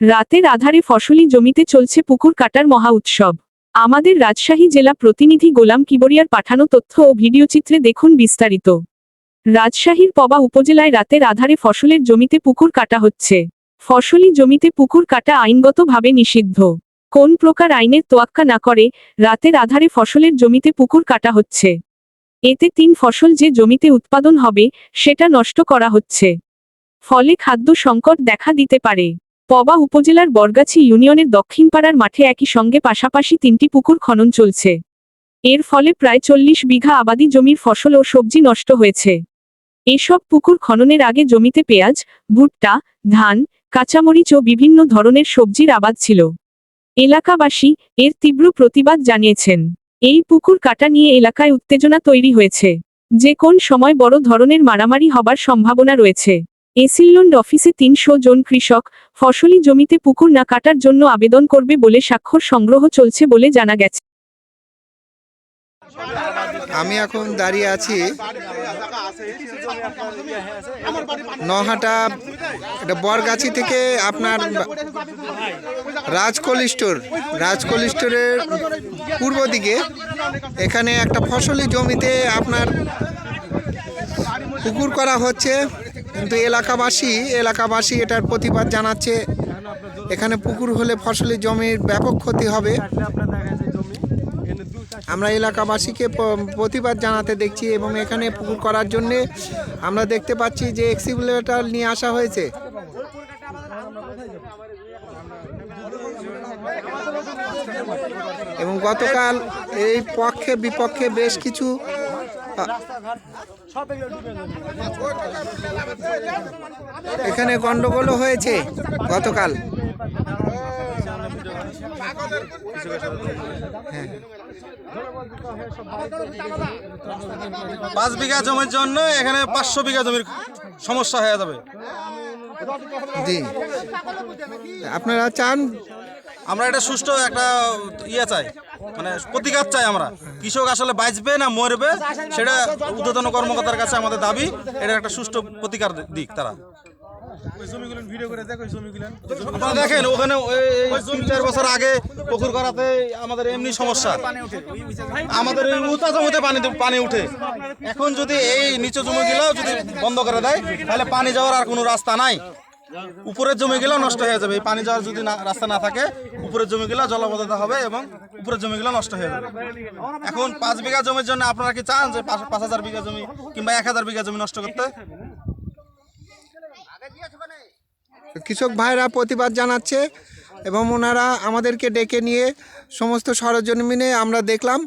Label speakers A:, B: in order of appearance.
A: রাতের আধারে ফসলি জমিতে চলছে পুকুর কাটার মহা উৎসব। আমাদের রাজশাহী জেলা প্রতিনিধি গোলাম কিবরিয়ার পাঠানো তথ্য ও ভিডিওচিত্রে দেখুন বিস্তারিত। রাজশাহীর পবা উপজেলায় রাতের আধারে ফসলের জমিতে পুকুর কাটা হচ্ছে। ফসলি জমিতে পুকুর কাটা আইনগতভাবে নিষিদ্ধ। কোন প্রকার আইনের তোয়াক্কা না করে রাতের আধারে ফসলের জমিতে পুকুর কাটা হচ্ছে। এতে তিন ফসল যে জমিতে উৎপাদন হবে সেটা নষ্ট করা হচ্ছে। ফলে খাদ্য সংকট দেখা দিতে পারে। পবা উপজেলার বরগাছি ইউনিয়নের দক্ষিণপাড়ার মাঠে একই সঙ্গে পাশাপাশি তিনটি পুকুর খনন চলছে। এর ফলে প্রায় চল্লিশ বিঘা আবাদি জমির ফসল ও সবজি নষ্ট হয়েছে। এসব পুকুর খননের আগে জমিতে পেঁয়াজ, ভুট্টা, ধান, কাঁচামরিচ ও বিভিন্ন ধরনের সবজির আবাদ ছিল। এলাকাবাসী এর তীব্র প্রতিবাদ জানিয়েছেন। এই পুকুর কাটা নিয়ে এলাকায় উত্তেজনা তৈরি হয়েছে। যে কোন সময় বড় ধরনের মারামারি হবার সম্ভাবনা রয়েছে। এসিল্যন্ড অফিসে তিনশো জন কৃষক ফসলি জমিতে পুকুর না কাটার জন্য আবেদন করবে বলে স্বাক্ষর সংগ্রহ চলছে বলে জানা গেছে।
B: আমি এখন দাঁড়িয়ে আছি নহাটা বরগাছি থেকে আপনার রাজকোল স্টোর। রাজকোল স্টোরের পূর্ব দিকে এখানে একটা ফসলি জমিতে আপনার পুকুর করা হচ্ছে। কিন্তু এলাকাবাসী এলাকাবাসী এটার প্রতিবাদ জানাচ্ছে। এখানে পুকুর হলে ফসলি জমির ব্যাপক ক্ষতি হবে। আমরা এলাকাবাসীকে প্রতিবাদ জানাতে দেখছি এবং এখানে পুকুর করার জন্যে আমরা দেখতে পাচ্ছি যে এক্সিবিলেটার নিয়ে আসা হয়েছে। এবং গতকাল এই পক্ষে বিপক্ষে বেশ কিছু এখানে গন্ডগোলও হয়েছে গতকাল।
C: পাঁচ বিঘা জমির জন্য এখানে পাঁচশো বিঘা জমির সমস্যা হয়ে যাবে।
B: জি। আপনারা চান?
C: আমরা এটা সুষ্ঠু একটা ইয়ে চাই। মানে প্রতিকার চাই আমরা। কৃষক আসলে বাঁচবে না মরবে সেটা উদ্বোধন কর্মকর্তার কাছে আমাদের দাবি। এটা একটা সুষ্ঠু প্রতিকার দিক তারা। আপনারা দেখেন ওখানে তিন চার বছর আগে পুকুর করাতে আমাদের এমনি সমস্যা। আমাদের এই উঁচা জমিতে পানি পানি উঠে। এখন যদি এই নিচু জমিগুলো যদি বন্ধ করে দেয় তাহলে পানি যাওয়ার আর কোনো রাস্তা নাই। উপরের জমিগুলো নষ্ট হয়ে যাবে। এই পানি যাওয়ার যদি রাস্তা না থাকে উপরের জমিগুলো জলবদ্ধতা হবে এবং উপরের জমিগুলো নষ্ট হয়ে যাবে। এখন পাঁচ বিঘা জমির জন্য আপনারা কি চান যে পাঁচ হাজার বিঘা জমি কিংবা এক হাজার বিঘা জমি নষ্ট করতে?
B: কৃষক ভাইরা প্রতিবাদ জানাচ্ছে এবং ওনারা আমাদেরকে ডেকে নিয়ে সমস্ত সরজমিনে আমরা দেখলাম।